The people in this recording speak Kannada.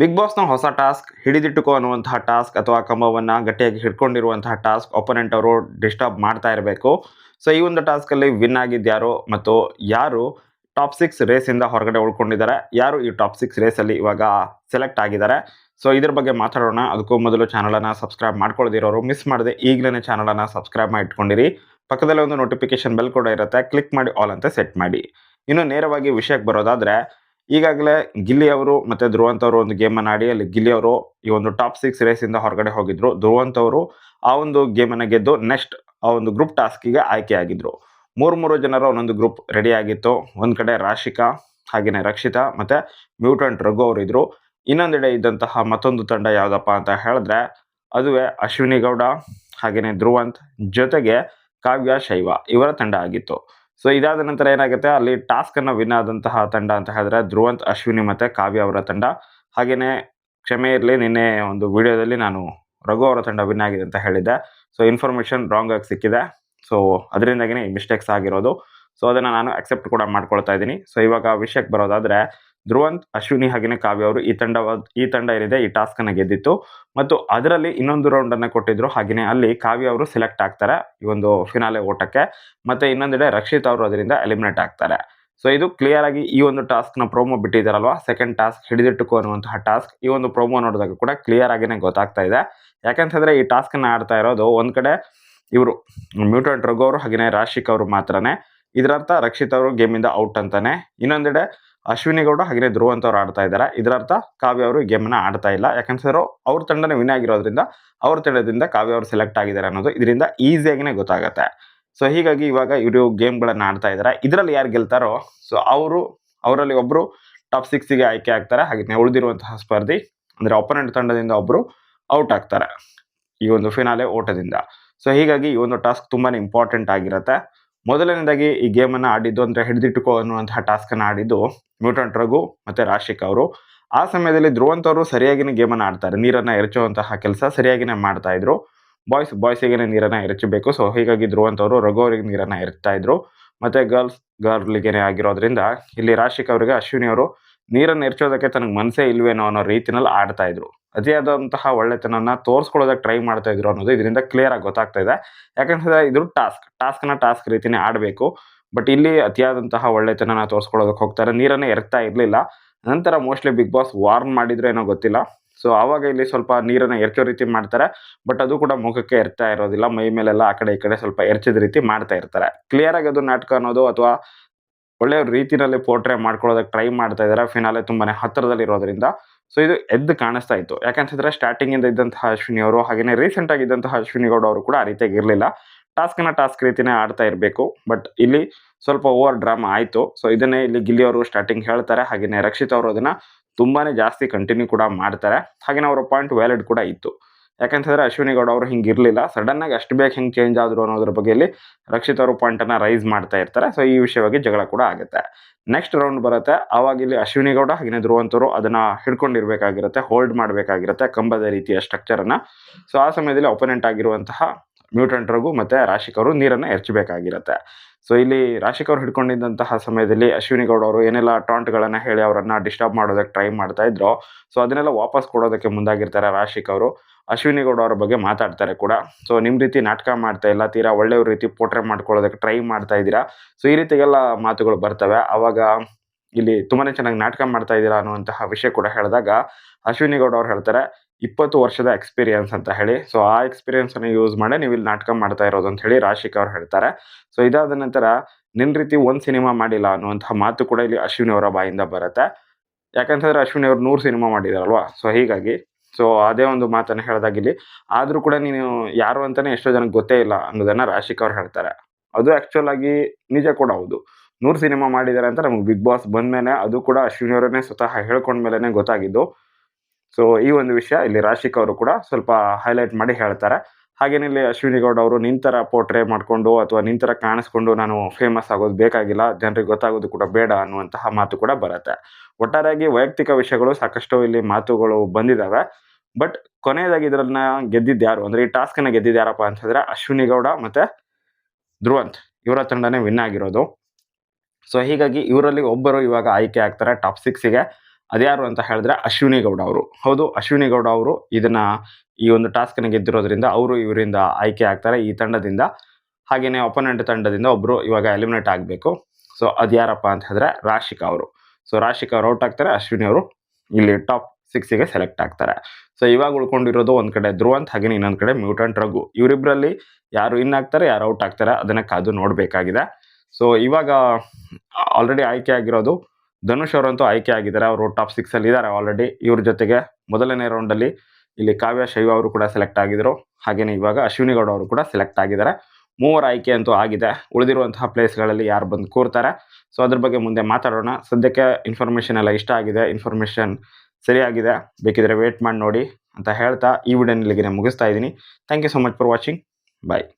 ಬಿಗ್ ಬಾಸ್ನ ಹೊಸ ಟಾಸ್ಕ್, ಹಿಡಿದಿಟ್ಟುಕೋ ಅನ್ನುವಂತಹ ಟಾಸ್ಕ್ ಅಥವಾ ಕಂಬವನ್ನು ಗಟ್ಟಿಯಾಗಿ ಹಿಡ್ಕೊಂಡಿರುವಂತಹ ಟಾಸ್ಕ್ ಒಪೊನೆಂಟ್ ಅವರು ಡಿಸ್ಟರ್ಬ್ ಮಾಡ್ತಾ ಇರಬೇಕು. ಸೊ ಈ ಒಂದು ಟಾಸ್ಕಲ್ಲಿ ವಿನ್ ಆಗಿದ್ಯಾರೋ ಮತ್ತು ಯಾರು ಟಾಪ್ ಸಿಕ್ಸ್ ರೇಸಿಂದ ಹೊರಗಡೆ ಉಳ್ಕೊಂಡಿದ್ದಾರೆ, ಯಾರು ಈ ಟಾಪ್ ಸಿಕ್ಸ್ ರೇಸಲ್ಲಿ ಇವಾಗ ಸೆಲೆಕ್ಟ್ ಆಗಿದ್ದಾರೆ. ಸೊ ಇದ್ರ ಬಗ್ಗೆ ಮಾತಾಡೋಣ. ಅದಕ್ಕೂ ಮೊದಲು ಚಾನಲನ್ನು ಸಬ್ಸ್ಕ್ರೈಬ್ ಮಾಡ್ಕೊಳ್ದಿರೋರು ಮಿಸ್ ಮಾಡದೆ ಈಗಲೇ ಚಾನಲನ್ನು ಸಬ್ಸ್ಕ್ರೈಬ್ ಮಾಡಿ ಇಟ್ಕೊಂಡಿರಿ ಪಕ್ಕದಲ್ಲೇ ಒಂದು ನೋಟಿಫಿಕೇಶನ್ ಬೆಲ್ ಕೂಡ ಇರುತ್ತೆ ಕ್ಲಿಕ್ ಮಾಡಿ ಆಲ್ ಅಂತ ಸೆಟ್ ಮಾಡಿ. ಇನ್ನು ನೇರವಾಗಿ ವಿಷಯಕ್ಕೆ ಬರೋದಾದ್ರೆ ಈಗಾಗಲೇ ಗಿಲ್ಲಿ ಅವರು ಮತ್ತೆ ಧ್ರುವಂತ ಅವರು ಒಂದು ಗೇಮನ್ನು ಆಡಿ, ಅಲ್ಲಿ ಗಿಲ್ಲಿ ಅವರು ಈ ಒಂದು ಟಾಪ್ ಸಿಕ್ಸ್ ರೇಸಿಂದ ಹೊರಗಡೆ ಹೋಗಿದ್ರು. ಧ್ರುವಂತ ಅವರು ಆ ಒಂದು ಗೇಮನ್ನು ಗೆದ್ದು ನೆಕ್ಸ್ಟ್ ಆ ಒಂದು ಗ್ರೂಪ್ ಟಾಸ್ಕಿಗೆ ಆಯ್ಕೆಯಾಗಿದ್ರು ಮೂರು ಮೂರು ಜನರ ಒಂದೊಂದು ಗ್ರೂಪ್ ರೆಡಿ ಆಗಿತ್ತು. ಒಂದು ಕಡೆ ರಾಶಿಕಾ ಹಾಗೆಯೇ ರಕ್ಷಿತಾ ಮತ್ತೆ ಮ್ಯೂಟೆಂಟ್ ರಘು ಅವರು ಇದ್ರು. ಇನ್ನೊಂದೆಡೆ ಇದ್ದಂತಹ ಮತ್ತೊಂದು ತಂಡ ಯಾವುದಪ್ಪ ಅಂತ ಹೇಳಿದ್ರೆ ಅದುವೇ ಅಶ್ವಿನಿ ಗೌಡ ಹಾಗೆಯೇ ಧ್ರುವಂತ್ ಜೊತೆಗೆ ಕಾವ್ಯ ಶೈವ ಇವರ ತಂಡ ಆಗಿತ್ತು. ಸೊ ಇದಾದ ನಂತರ ಏನಾಗುತ್ತೆ? ಅಲ್ಲಿ ಟಾಸ್ಕ್ ಅನ್ನ ವಿನ್ ಆದಂತಹ ತಂಡ ಅಂತ ಹೇಳಿದ್ರೆ ಧ್ರುವಂತ್, ಅಶ್ವಿನಿ ಮತ್ತೆ ಕಾವ್ಯ ಅವರ ತಂಡ. ಹಾಗೆಯೇ ಕ್ಷಮೆ ಇರಲಿ, ನಿನ್ನೆ ಒಂದು ವಿಡಿಯೋದಲ್ಲಿ ನಾನು ರಘು ಅವರ ತಂಡ ವಿನ್ ಆಗಿದೆ ಅಂತ ಹೇಳಿದ್ದೆ. ಸೊ ಇನ್ಫಾರ್ಮೇಶನ್ ರಾಂಗ್ ಆಗಿ ಸಿಕ್ಕಿದೆ. ಸೊ ಅದರಿಂದಾಗಿನೇ ಮಿಸ್ಟೇಕ್ಸ್ ಆಗಿರೋದು. ಸೊ ಅದನ್ನು ನಾನು ಅಕ್ಸೆಪ್ಟ್ ಕೂಡ ಮಾಡ್ಕೊಳ್ತಾ ಇದ್ದೀನಿ. ಸೊ ಇವಾಗ ವಿಷಯಕ್ಕೆ ಬರೋದಾದ್ರೆ ಧ್ರುವಂತ್, ಅಶ್ವಿನಿ ಹಾಗೆಯೇ ಕಾವ್ಯ ಅವರು ಈ ತಂಡ ಈ ತಂಡ ಏನಿದೆ ಈ ಟಾಸ್ಕ್ ಅನ್ನ ಗೆದ್ದಿತ್ತು. ಮತ್ತು ಅದರಲ್ಲಿ ಇನ್ನೊಂದು ರೌಂಡ್ ಅನ್ನ ಕೊಟ್ಟಿದ್ರು. ಹಾಗೆಯೇ ಅಲ್ಲಿ ಕಾವ್ಯ ಅವರು ಸೆಲೆಕ್ಟ್ ಆಗ್ತಾರೆ ಈ ಒಂದು ಫಿನಾಲೆ ಓಟಕ್ಕೆ. ಮತ್ತೆ ಇನ್ನೊಂದೆಡೆ ರಕ್ಷಿತ್ ಅವರು ಅದರಿಂದ ಎಲಿಮಿನೇಟ್ ಆಗ್ತಾರೆ. ಸೊ ಇದು ಕ್ಲಿಯರ್ ಆಗಿ ಈ ಒಂದು ಟಾಸ್ಕ್ನ ಪ್ರೋಮೋ ಬಿಟ್ಟಿದಾರಲ್ವ? ಸೆಕೆಂಡ್ ಟಾಸ್ಕ್ ಹಿಡಿದಿಟ್ಟುಕೋ ಅನ್ನುವಂತಹ ಟಾಸ್ಕ್ ಈ ಒಂದು ಪ್ರೋಮೋ ನೋಡಿದಾಗ ಕೂಡ ಕ್ಲಿಯರ್ ಆಗಿನೇ ಗೊತ್ತಾಗ್ತಾ ಇದೆ. ಯಾಕಂತಂದ್ರೆ ಈ ಟಾಸ್ಕ್ ಅನ್ನ ಆಡ್ತಾ ಇರೋದು ಒಂದ್ ಕಡೆ ಇವರು ಮ್ಯೂಟೆಂಟ್ ರಘು ಅವರು ಹಾಗೆಯೇ ರಾಶಿಕ್ ಅವರು ಮಾತ್ರನೇ. ಇದರರ್ಥ ರಕ್ಷಿತ್ ಅವರು ಗೇಮಿಂದ ಔಟ್ ಅಂತಾನೆ. ಇನ್ನೊಂದೆಡೆ ಅಶ್ವಿನಿ ಗೌಡ ಹಾಗೆಯೇ ಧ್ರುವಂತ್ ಅವರು ಆಡ್ತಾ ಇದ್ದಾರೆ. ಇದರರ್ಥ ಕಾವ್ಯ ಅವರು ಈ ಗೇಮ್ನ ಆಡ್ತಾ ಇಲ್ಲ. ಯಾಕಂದ್ರೆ ಅವ್ರ ತಂಡನೇ ವಿನ್ ಆಗಿರೋದ್ರಿಂದ ಅವ್ರ ತಂಡದಿಂದ ಕಾವ್ಯ ಅವರು ಸೆಲೆಕ್ಟ್ ಆಗಿದ್ದಾರೆ ಅನ್ನೋದು ಇದರಿಂದ ಈಸಿಯಾಗಿನೇ ಗೊತ್ತಾಗುತ್ತೆ. ಸೊ ಹೀಗಾಗಿ ಇವಾಗ ಇವರು ಗೇಮ್ಗಳನ್ನು ಆಡ್ತಾ ಇದ್ದಾರೆ. ಇದರಲ್ಲಿ ಯಾರು ಗೆಲ್ತಾರೋ ಸೊ ಅವರು, ಅವರಲ್ಲಿ ಒಬ್ಬರು ಟಾಪ್ ಸಿಕ್ಸಿಗೆ ಆಯ್ಕೆ ಆಗ್ತಾರೆ. ಹಾಗೆ ಉಳಿದಿರುವಂತಹ ಸ್ಪರ್ಧಿ, ಅಂದರೆ ಒಪೋನೆಂಟ್ ತಂಡದಿಂದ ಒಬ್ಬರು ಔಟ್ ಆಗ್ತಾರೆ ಈ ಒಂದು ಫಿನಾಲೆ ಓಟದಿಂದ. ಸೊ ಹೀಗಾಗಿ ಈ ಒಂದು ಟಾಸ್ಕ್ ತುಂಬಾ ಇಂಪಾರ್ಟೆಂಟ್ ಆಗಿರುತ್ತೆ. ಮೊದಲನೇದಾಗಿ ಈ ಗೇಮನ್ನು ಆಡಿದ್ದು ಅಂದರೆ ಹಿಡಿದಿಟ್ಟುಕೋ ಅನ್ನುವಂತಹ ಟಾಸ್ಕನ್ನು ಆಡಿದ್ದು ಮ್ಯೂಟೆಂಟ್ ರಘು ಮತ್ತು ರಾಶಿಕ್ ಅವರು. ಆ ಸಮಯದಲ್ಲಿ ಧ್ರುವಂತವರು ಸರಿಯಾಗಿನೇ ಗೇಮನ್ನು ಆಡ್ತಾರೆ. ನೀರನ್ನು ಎರಚುವಂತಹ ಕೆಲಸ ಸರಿಯಾಗಿನೇ ಮಾಡ್ತಾ ಇದ್ರು. ಬಾಯ್ಸ್ ಬಾಯ್ಸಿಗೆ ನೀರನ್ನು ಎರಚಬೇಕು. ಸೊ ಹೀಗಾಗಿ ಧ್ರುವಂತವರು ರಘು ಅವರಿಗೆ ನೀರನ್ನು ಎರಚ್ತಾ ಇದ್ರು. ಮತ್ತೆ ಗರ್ಲ್ಸ್ ಗರ್ಲ್ಗೆನೆ ಆಗಿರೋದ್ರಿಂದ ಇಲ್ಲಿ ರಾಶಿಕ್ ಅವರಿಗೆ ಅಶ್ವಿನಿ ಅವರು ನೀರನ್ನು ಎರಚೋದಕ್ಕೆ ತನಗೆ ಮನಸ್ಸೇ ಇಲ್ವೇನೋ ಅನ್ನೋ ರೀತಿನಲ್ಲಿ ಆಡ್ತಾ ಇದ್ರು. ಅತಿಯಾದಂತಹ ಒಳ್ಳೆತನನ್ನ ತೋರಿಸ್ಕೊಳ್ಳೋದಕ್ಕೆ ಟ್ರೈ ಮಾಡ್ತಾ ಇದ್ರು ಅನ್ನೋದು ಇದರಿಂದ ಕ್ಲಿಯರ್ ಆಗಿ ಗೊತ್ತಾಗ್ತಾ ಇದೆ. ಯಾಕಂದ್ರೆ ಇದು ಟಾಸ್ಕ್ ಟಾಸ್ಕ್ನ ಟಾಸ್ಕ್ ರೀತಿನೇ ಆಡಬೇಕು. ಬಟ್ ಇಲ್ಲಿ ಅತಿಯಾದಂತಹ ಒಳ್ಳೆತನ ತೋರಿಸ್ಕೊಳ್ಳೋದಕ್ಕೆ ಹೋಗ್ತಾರೆ. ನೀರನ್ನೇ ಎರಗ್ತಾ ಇರಲಿಲ್ಲ. ನಂತರ ಮೋಸ್ಟ್ಲಿ ಬಿಗ್ ಬಾಸ್ ವಾರ್ನ್ ಮಾಡಿದ್ರೆ ಏನೋ ಗೊತ್ತಿಲ್ಲ. ಸೊ ಆವಾಗ ಇಲ್ಲಿ ಸ್ವಲ್ಪ ನೀರನ್ನು ಎರಚೋ ರೀತಿ ಮಾಡ್ತಾರೆ. ಬಟ್ ಅದು ಕೂಡ ಮುಖಕ್ಕೆ ಎರ್ತಾ ಇರೋದಿಲ್ಲ. ಮೈ ಮೇಲೆಲ್ಲ ಆ ಕಡೆ ಈ ಕಡೆ ಸ್ವಲ್ಪ ಎರಚಿದ ರೀತಿ ಮಾಡ್ತಾ ಇರ್ತಾರೆ. ಕ್ಲಿಯರ್ ಆಗಿ ಅದು ನಾಟಕ ಅನ್ನೋದು ಅಥವಾ ಒಳ್ಳೆಯ ರೀತಿನಲ್ಲಿ ಪೋರ್ಟ್ರೇ ಮಾಡ್ಕೊಳ್ಳೋದಕ್ಕೆ ಟ್ರೈ ಮಾಡ್ತಾ ಇದ್ದಾರೆ. ಫಿನಾಲೆ ತುಂಬಾನೇ ಹತ್ತಿರದಲ್ಲಿ ಇರೋದ್ರಿಂದ. ಸೊ ಇದು ಎದ್ದು ಕಾಣಿಸ್ತಾ ಇತ್ತು. ಯಾಕಂತಂದ್ರೆ ಸ್ಟಾರ್ಟಿಂಗ್ ಇಂದ ಇದ್ದಂತಹ ಅಶ್ವಿನಿ ಅವರು ಹಾಗೆಯೇ ರೀಸೆಂಟ್ ಆಗಿದ್ದಂತಹ ಅಶ್ವಿನಿ ಗೌಡ ಅವರು ಕೂಡ ಆ ರೀತಿಯಾಗಿ ಇರಲಿಲ್ಲ. ಟಾಸ್ಕ್ನ ಟಾಸ್ಕ್ ರೀತಿನೇ ಆಡ್ತಾ ಇರಬೇಕು. ಬಟ್ ಇಲ್ಲಿ ಸ್ವಲ್ಪ ಓವರ್ ಡ್ರಾಮಾ ಆಯಿತು. ಸೊ ಇದನ್ನೇ ಇಲ್ಲಿ ಗಿಲ್ಲಿ ಅವರು ಸ್ಟಾರ್ಟಿಂಗ್ ಹೇಳ್ತಾರೆ. ಹಾಗೆಯೇ ರಕ್ಷಿತ್ ಅವರು ಅದನ್ನ ತುಂಬಾನೇ ಜಾಸ್ತಿ ಕಂಟಿನ್ಯೂ ಕೂಡ ಮಾಡ್ತಾರೆ. ಹಾಗೆಯೇ ಅವರ ಪಾಯಿಂಟ್ ವ್ಯಾಲಿಡ್ ಕೂಡ ಇತ್ತು. ಯಾಕಂತಂದ್ರೆ ಅಶ್ವಿನಿ ಗೌಡ ಅವರು ಹಿಂಗೆ ಇರಲಿಲ್ಲ. ಸಡನ್ ಆಗಿ ಅಷ್ಟು ಬೇಗ ಹೆಂಗೆ ಚೇಂಜ್ ಆದ್ರು ಅನ್ನೋದ್ರ ಬಗ್ಗೆ ಇಲ್ಲಿ ರಕ್ಷಿತ್ ಅವರು ಪಾಯಿಂಟ್ ಅನ್ನ ರೈಸ್ ಮಾಡ್ತಾ ಇರ್ತಾರೆ. ಸೊ ಈ ವಿಷಯವಾಗಿ ಜಗಳ ಕೂಡ ಆಗುತ್ತೆ. ನೆಕ್ಸ್ಟ್ ರೌಂಡ್ ಬರುತ್ತೆ. ಆವಾಗ ಇಲ್ಲಿ ಅಶ್ವಿನಿ ಗೌಡ ಹಾಗೆಯೇ ಧ್ರುವಂತರು ಅದನ್ನ ಹಿಡ್ಕೊಂಡಿರಬೇಕಾಗಿರುತ್ತೆ ಹೋಲ್ಡ್ ಮಾಡಬೇಕಾಗಿರುತ್ತೆ, ಕಂಬದ ರೀತಿಯ ಸ್ಟ್ರಕ್ಚರ್ ಅನ್ನ. ಸೊ ಆ ಸಮಯದಲ್ಲಿ ಒಪೋನೆಂಟ್ ಆಗಿರುವಂತಹ ಮ್ಯೂಟೆಂಟ್ ಮತ್ತು ಮತ್ತೆ ರಾಶಿಕ್ ಅವರು ನೀರನ್ನು ಎರಚಬೇಕಾಗಿರುತ್ತೆ. ಸೊ, ಇಲ್ಲಿ ರಾಶಿಕ್ ಅವರು ಹಿಡ್ಕೊಂಡಿದ್ದಂತಹ ಸಮಯದಲ್ಲಿ ಅಶ್ವಿನಿ ಗೌಡ ಅವರು ಏನೆಲ್ಲ ಟಾಂಟ್ಗಳನ್ನು ಹೇಳಿ ಅವರನ್ನು ಡಿಸ್ಟರ್ಬ್ ಮಾಡೋದಕ್ಕೆ ಟ್ರೈ ಮಾಡ್ತಾ ಇದ್ರು, ಸೊ, ಅದನ್ನೆಲ್ಲ ವಾಪಸ್ ಕೊಡೋದಕ್ಕೆ ಮುಂದಾಗಿರ್ತಾರೆ ರಾಶಿಕ್ ಅವರು ಅಶ್ವಿನಿ ಗೌಡ ಅವ್ರ ಬಗ್ಗೆ ಮಾತಾಡ್ತಾರೆ ಕೂಡ. ಸೊ ನಿಮ್ಮ ರೀತಿ ನಾಟಕ ಮಾಡ್ತಾ ಇಲ್ಲ, ತೀರಾ ಒಳ್ಳೆಯ ರೀತಿ ಪೋಟ್ರೆ ಮಾಡ್ಕೊಳ್ಳೋದಕ್ಕೆ ಟ್ರೈ ಮಾಡ್ತಾ ಇದ್ದೀರಾ? ಸೊ, ಈ ರೀತಿಗೆಲ್ಲ ಮಾತುಗಳು ಬರ್ತವೆ. ಆವಾಗ ಇಲ್ಲಿ ತುಂಬಾ ಚೆನ್ನಾಗಿ ನಾಟಕ ಮಾಡ್ತಾ ಇದ್ದೀರಾ ಅನ್ನುವಂತಹ ವಿಷಯ ಕೂಡ ಹೇಳಿದಾಗ ಅಶ್ವಿನಿ ಗೌಡ ಅವ್ರು ಹೇಳ್ತಾರೆ ಇಪ್ಪತ್ತು ವರ್ಷದ ಎಕ್ಸ್ಪೀರಿಯನ್ಸ್ ಅಂತ ಹೇಳಿ. ಸೊ ಆ ಎಕ್ಸ್ಪೀರಿಯನ್ಸ್ ಅನ್ನು ಯೂಸ್ ಮಾಡಿ ನೀವು ಇಲ್ಲಿ ನಾಟಕ ಮಾಡ್ತಾ ಇರೋದು ಅಂತ ಹೇಳಿ ರಾಶಿಕ್ ಅವ್ರು ಹೇಳ್ತಾರೆ. ಸೊ ಇದಾದ ನಂತರ ನಿನ್ನ ರೀತಿ ಒಂದು ಸಿನಿಮಾ ಮಾಡಿಲ್ಲ ಅನ್ನುವಂತಹ ಮಾತು ಕೂಡ ಇಲ್ಲಿ ಅಶ್ವಿನಿ ಅವರ ಬಾಯಿಂದ ಬರುತ್ತೆ. ಯಾಕಂತಂದ್ರೆ ಅಶ್ವಿನಿ ಅವರು ನೂರು ಸಿನಿಮಾ ಮಾಡಿದಾರಲ್ವಾ? ಸೊ ಹೀಗಾಗಿ ಸೊ ಅದೇ ಒಂದು ಮಾತನ್ನು ಹೇಳಿದಾಗ ಇಲ್ಲಿ, ಆದರೂ ಕೂಡ ನೀನು ಯಾರು ಅಂತಾನೆ ಎಷ್ಟೋ ಜನಕ್ಕೆ ಗೊತ್ತೇ ಇಲ್ಲ ಅನ್ನೋದನ್ನ ರಾಶಿಕ್ ಅವ್ರು ಹೇಳ್ತಾರೆ. ಅದು ಆಕ್ಚುಲ್ ಆಗಿ ನಿಜ ಕೂಡ ಹೌದು. ನೂರು ಸಿನಿಮಾ ಮಾಡಿದ್ದಾರೆ ಅಂತ ನಮಗೆ ಬಿಗ್ ಬಾಸ್ ಬಂದ್ಮೇಲೆ ಅದು ಕೂಡ ಅಶ್ವಿನಿ ಅವರನ್ನೇ ಸ್ವತಃ ಹೇಳ್ಕೊಂಡ್ಮೇಲೆ ಗೊತ್ತಾಗಿದ್ದು. ಸೊ ಈ ಒಂದು ವಿಷಯ ಇಲ್ಲಿ ರಾಶಿಕ್ ಅವರು ಕೂಡ ಸ್ವಲ್ಪ ಹೈಲೈಟ್ ಮಾಡಿ ಹೇಳ್ತಾರೆ. ಹಾಗೇನೆ ಇಲ್ಲಿ ಅಶ್ವಿನಿ ಗೌಡ ಅವರು ನಿಂತರ ಪೋರ್ಟ್ರೇ ಮಾಡಿಕೊಂಡು ಅಥವಾ ನಿಂತರ ಕಾಣಿಸ್ಕೊಂಡು ನಾನು ಫೇಮಸ್ ಆಗೋದು ಬೇಕಾಗಿಲ್ಲ, ಜನರಿಗೆ ಗೊತ್ತಾಗೋದು ಕೂಡ ಬೇಡ ಅನ್ನುವಂತಹ ಮಾತು ಕೂಡ ಬರುತ್ತೆ. ಒಟ್ಟಾರೆಯಾಗಿ ವೈಯಕ್ತಿಕ ವಿಷಯಗಳು ಸಾಕಷ್ಟು ಇಲ್ಲಿ ಮಾತುಗಳು ಬಂದಿದ್ದಾವೆ ಬಟ್ ಕೊನೆಯದಾಗಿ ಇದರನ್ನ ಗೆದ್ದಿದ್ದು ಯಾರು? ಅಂದ್ರೆ ಈ ಟಾಸ್ಕ್ ಅನ್ನ ಗೆದ್ದಿದ್ದು ಯಾರಪ್ಪ ಅಂತಂದ್ರೆ ಅಶ್ವಿನಿ ಗೌಡ ಮತ್ತೆ ಧ್ರುವಂತ್. ಇವರ ತಂಡನೇ ವಿನ್ ಆಗಿರೋದು. ಸೊ ಹೀಗಾಗಿ ಇವರಲ್ಲಿ ಒಬ್ಬರು ಇವಾಗ ಆಯ್ಕೆ ಆಗ್ತಾರೆ ಟಾಪ್ ಸಿಕ್ಸಿಗೆ ಅದ್ಯಾರು ಅಂತ ಹೇಳಿದ್ರೆ ಅಶ್ವಿನಿ ಗೌಡ ಅವರು. ಹೌದು ಅಶ್ವಿನಿ ಗೌಡ ಅವರು ಇದನ್ನ ಈ ಒಂದು ಟಾಸ್ಕ್ನ ಗೆದ್ದಿರೋದ್ರಿಂದ ಅವರು ಇವರಿಂದ ಆಯ್ಕೆ ಆಗ್ತಾರೆ ಈ ತಂಡದಿಂದ. ಹಾಗೆಯೇ ಒಪೋನೆಂಟ್ ತಂಡದಿಂದ ಒಬ್ಬರು ಇವಾಗ ಎಲಿಮಿನೇಟ್ ಆಗಬೇಕು. ಸೊ ಅದ್ಯಾರಪ್ಪ ಅಂತ ಹೇಳಿದ್ರೆ ರಾಶಿಕಾ ಅವರು. ಸೊ ರಾಶಿಕಾ ಅವ್ರು ಔಟ್ ಆಗ್ತಾರೆ, ಅಶ್ವಿನಿ ಅವರು ಇಲ್ಲಿ ಟಾಪ್ ಸಿಕ್ಸಿಗೆ ಸೆಲೆಕ್ಟ್ ಆಗ್ತಾರೆ. ಸೊ ಇವಾಗ ಉಳ್ಕೊಂಡಿರೋದು ಒಂದು ಕಡೆ ಧ್ರುವಂತ್ ಹಾಗೆ ಇನ್ನೊಂದು ಕಡೆ ಮ್ಯೂಟಂಟ್ ರಘು. ಇವರಿಬ್ಬರಲ್ಲಿ ಯಾರು ಇನ್ ಆಗ್ತಾರೆ, ಯಾರು ಔಟ್ ಆಗ್ತಾರೆ ಅದನ್ನ ಕಾದು ನೋಡಬೇಕಾಗಿದೆ. ಸೊ ಇವಾಗ ಆಲ್ರೆಡಿ ಆಯ್ಕೆ ಆಗಿರೋದು ಧನುಷ್ ಅವರಂತೂ ಆಯ್ಕೆ ಆಗಿದ್ದಾರೆ. ಅವರು ಟಾಪ್ ಸಿಕ್ಸ್ ಅಲ್ಲಿ ಇದ್ದಾರೆ ಆಲ್ರೆಡಿ ಇವ್ರ ಜೊತೆಗೆ ಮೊದಲನೇ ರೌಂಡ್ ಅಲ್ಲಿ ಇಲ್ಲಿ ಕಾವ್ಯ, ಶೈವ ಅವರು ಕೂಡ ಸೆಲೆಕ್ಟ್ ಆಗಿದ್ರು. ಹಾಗೇನೆ ಇವಾಗ ಅಶ್ವಿನಿ ಗೌಡ ಅವರು ಕೂಡ ಸೆಲೆಕ್ಟ್ ಆಗಿದ್ದಾರೆ. ಮೂವರ ಆಯ್ಕೆ ಅಂತೂ ಆಗಿದೆ. ಉಳಿದಿರುವಂತಹ ಪ್ಲೇಸ್ಗಳಲ್ಲಿ ಯಾರು ಬಂದು ಕೂರ್ತಾರೆ? ಸೊ ಅದ್ರ ಬಗ್ಗೆ ಮುಂದೆ ಮಾತಾಡೋಣ. ಸದ್ಯಕ್ಕೆ ಇನ್ಫಾರ್ಮೇಷನ್ ಎಲ್ಲ ಇಷ್ಟ ಆಗಿದೆ. ಇನ್ಫಾರ್ಮೇಷನ್ ಸರಿಯಾಗಿದೆ. ಬೇಕಿದ್ರೆ ವೇಟ್ ಮಾಡಿ ನೋಡಿ ಅಂತ ಹೇಳ್ತಾ ಈ ವಿಡಿಯೋನ ಇಲ್ಲಿಗೆ ಮುಗಿಸ್ತಾ ಇದ್ದೀನಿ. Thank you so much for watching bye